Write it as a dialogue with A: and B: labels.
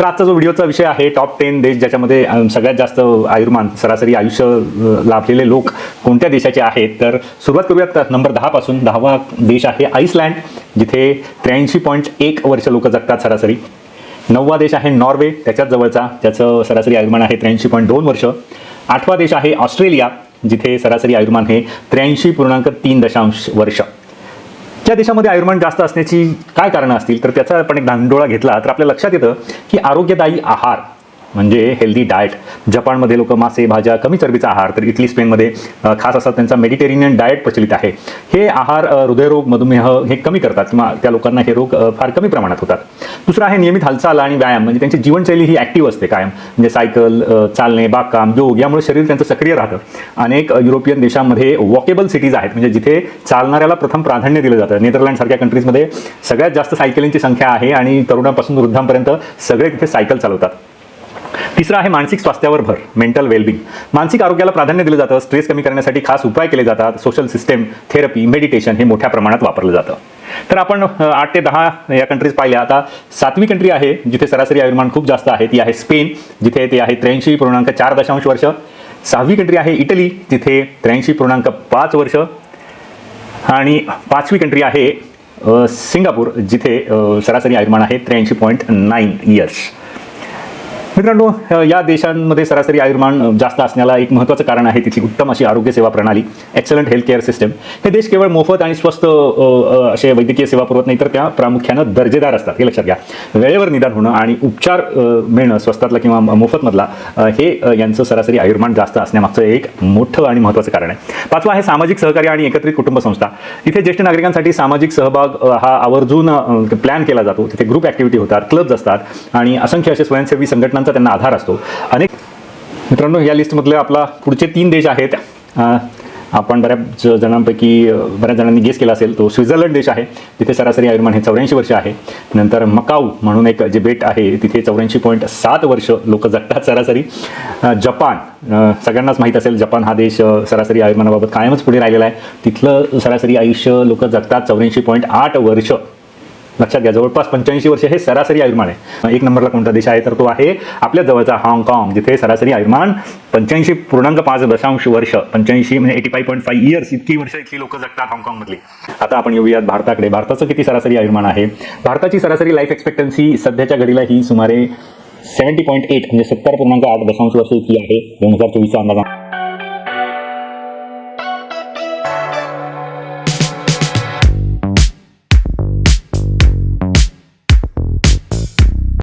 A: तर आजचा जो व्हिडिओचा विषय आहे टॉप टेन देश ज्याच्यामध्ये सगळ्यात जास्त आयुर्मान सरासरी आयुष्य लाभलेले लोक कोणत्या देशाचे आहेत? तर सुरुवात करूयात नंबर दहा पासून. दहावा देश आहे आईसलँड जिथे त्र्याऐंशी पॉईंट एक वर्ष लोक जगतात सरासरी. नववा देश आहे नॉर्वे त्याच्याच जवळचा ज्याचं सरासरी आयुर्मान आहे त्र्याऐंशी पॉईंट दोन वर्ष. आठवा देश आहे ऑस्ट्रेलिया जिथे सरासरी आयुर्मान हे त्र्याऐंशी पूर्णांक तीन दशांश वर्ष. त्या देशामध्ये आयुर्मान जास्त असण्याची काय कारणं असतील? तर त्याचा आपण एक दांडोळा घेतला. तर आपल्या लक्षात येतं की आरोग्यदायी आहार म्हणजे हेल्दी डाएट जपानमध्ये लोक मासे भाज्या कमी चरबीचा आहार तर इटली स्पेनमध्ये खास असा त्यांचा मेडिटेरियन डाएट प्रचलित आहे. हे आहार हृदयरोग मधुमेह हे कमी करतात किंवा त्या लोकांना हे रोग फार कमी प्रमाणात होतात. दुसरं आहे नियमित हालचाल आणि व्यायाम म्हणजे त्यांची जीवनशैली ही ॲक्टिव्ह असते कायम. म्हणजे सायकल चालणे बागकाम योग यामुळे शरीर त्यांचं सक्रिय राहतं. अनेक युरोपियन देशांमध्ये वॉकेबल सिटीज आहेत. म्हणजे जिथे चालणाऱ्याला प्रथम प्राधान्य दिलं जातं. नेदरलँडसारख्या कंट्रीजमध्ये सगळ्यात जास्त सायकलिंगची संख्या आहे आणि तरुणापासून वृद्धांपर्यंत सगळे तिथे सायकल चालवतात. तिसरं आहे मानसिक स्वास्थ्यावर भर मेंटल वेलबिंग मानसिक आरोग्याला प्राधान्य दिलं जातं स्ट्रेस कमी करण्यासाठी खास उपाय केले जातात सोशल सिस्टेम थेरपी मेडिटेशन हे मोठ्या प्रमाणात वापरलं जातं. तर आपण आठ ते दहा या कंट्रीज पाहिल्या. आता सातवी कंट्री आहे जिथे सरासरी आयुर्मान खूप जास्त आहे ती आहे स्पेन जिथे ते आहे त्र्याऐंशी पूर्णांक चार दशांश वर्ष. सहावी कंट्री आहे इटली जिथे त्र्याऐंशी पूर्णांक पाच वर्ष. आणि पाचवी कंट्री आहे सिंगापूर जिथे सरासरी आयुर्मान आहे त्र्याऐंशी पॉईंट नाईन इयर्स मित्रांनो या देशांमध्ये सरासरी आयुर्मान जास्त असण्याला एक महत्त्वाचं कारण आहे तिथली उत्तम अशी आरोग्य सेवा प्रणाली एक्सलंट हेल्थ केअर सिस्टम हे देश केवळ मोफत आणि स्वस्त असे वैद्यकीय सेवा पुरवत नाही तर त्या प्रामुख्यानं दर्जेदार असतात हे लक्षात घ्या. वेळेवर निदान होणं आणि उपचार मिळणं स्वस्तातला किंवा मोफतमधला हे यांचं सरासरी आयुर्मान जास्त असण्यामागचं एक मोठं आणि महत्त्वाचं कारण आहे. पाचवा आहे सामाजिक सहकार्य आणि एकत्रित कुटुंब संस्था. इथे ज्येष्ठ नागरिकांसाठी सामाजिक सहभाग हा आवर्जून प्लॅन केला जातो. तिथे ग्रुप ॲक्टिव्हिटी होतात क्लब्स असतात आणि असंख्य असे स्वयंसेवी संघटना संघटनांचा त्यांना आधार असतो. अनेक मित्रांनो या लिस्टमधले आपला पुढचे तीन देश आहेत. आपण बऱ्याच जणांपैकी बऱ्याच जणांनी गेस केला असेल तो स्वित्झर्लंड देश आहे. तिथे सरासरी आयुर्मान हे चौऱ्याऐंशी वर्ष आहे. नंतर मकाऊ म्हणून एक जे बेट आहे तिथे चौऱ्याऐंशी पॉईंट सात वर्ष लोक जगतात सरासरी. जपान सगळ्यांनाच माहीत असेल जपान हा देश सरासरी आयुर्मानाबाबत कायमच पुढे राहिलेला आहे. तिथलं सरासरी आयुष्य लोक जगतात चौऱ्याऐंशी पॉईंट आठ वर्ष. लक्षात घ्या जवळपास पंच्याऐंशी वर्ष हे सरासरी आयुर्मान आहे. एक नंबरला कोणता देश आहे? तर तो आहे आपल्या जवळचा हाँगकाँग जिथे सरासरी आयुर्मान पंच्याऐंशी पूर्णांक पाच दशांश वर्ष पंच्याऐंशी म्हणजे eighty five point five years इतकी वर्ष इथली लोक जगतात हाँगकाँगमधली. आता आपण येऊयात भारताकडे. भारताचं किती सरासरी आयुर्मान आहे? भारताची सरासरी लाईफ एक्सपेक्टन्सी सध्याच्या घडीला ही सुमारे सेव्हन्टी पॉईंट एट म्हणजे सत्तर पूर्णांक आठ दशांश वर्ष इतकी आहे. दोन हजार चोवीसचा अंदाज